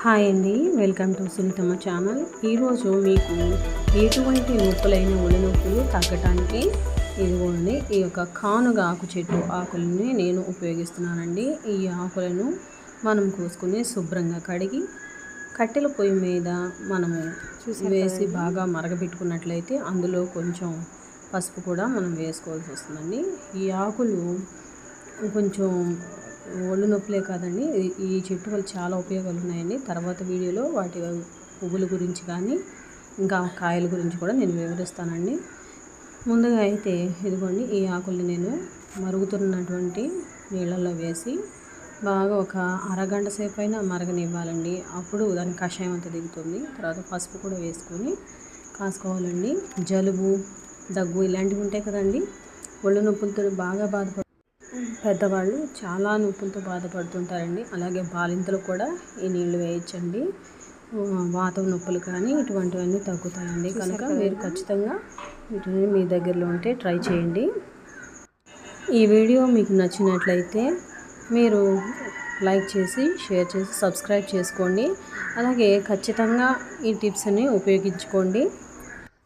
Hi అండి welcome to సునీతమ్మ channel. ఈరోజు మీకు ఎటువంటి నొప్పులైన ఒడి నొప్పులు తగ్గటానికి ఇదిగోండి ఈ యొక్క కానుగ ఆకు చెట్టు ఆకులని నేను ఉపయోగిస్తున్నానండి. ఈ ఆకులను మనం కోసుకుని శుభ్రంగా కడిగి కట్టెల పొయ్యి మీద మనము వేసి బాగా మరగబెట్టుకున్నట్లయితే అందులో కొంచెం పసుపు కూడా మనం వేసుకోవాల్సి వస్తుందండి. ఈ ఆకులు కొంచెం ఒళ్ళు నొప్పులే కాదండి. ఈ- చెట్టు వల్ల చాలా ఉపయోగాలు ఉన్నాయండి. తర్వాత వీడియోలో వాటి పువ్వుల గురించి కానీ ఇంకా కాయల గురించి కూడా నేను వివరిస్తానండి. ముందుగా అయితే ఇదిగోండి ఈ ఆకుల్ని నేను మరుగుతున్నటువంటి నీళ్ళల్లో వేసి బాగా ఒక అరగంట సేపు అయినా మరగనివ్వాలండి. అప్పుడు దాని కషాయం అంతా దిగుతుంది. తర్వాత పసుపు కూడా వేసుకొని కాసుకోవాలండి. జలుబు దగ్గు ఇలాంటివి ఉంటాయి కదండి. ఒళ్ళు నొప్పులతో బాగా బాధపడు పెద్దవాళ్ళు చాలా నొప్పులతో బాధపడుతుంటారండి. అలాగే బాలింతలు కూడా ఈ నీళ్ళు వేయించండి వాతం నొప్పులు కానీ ఇటువంటివన్నీ తగ్గుతాయండి. కనుక మీరు ఖచ్చితంగా వీటిని మీ దగ్గరలో ఉంటే ట్రై చేయండి. ఈ వీడియో మీకు నచ్చినట్లయితే మీరు లైక్ చేసి షేర్ చేసి సబ్స్క్రైబ్ చేసుకోండి. అలాగే ఖచ్చితంగా ఈ టిప్స్ని ఉపయోగించుకోండి.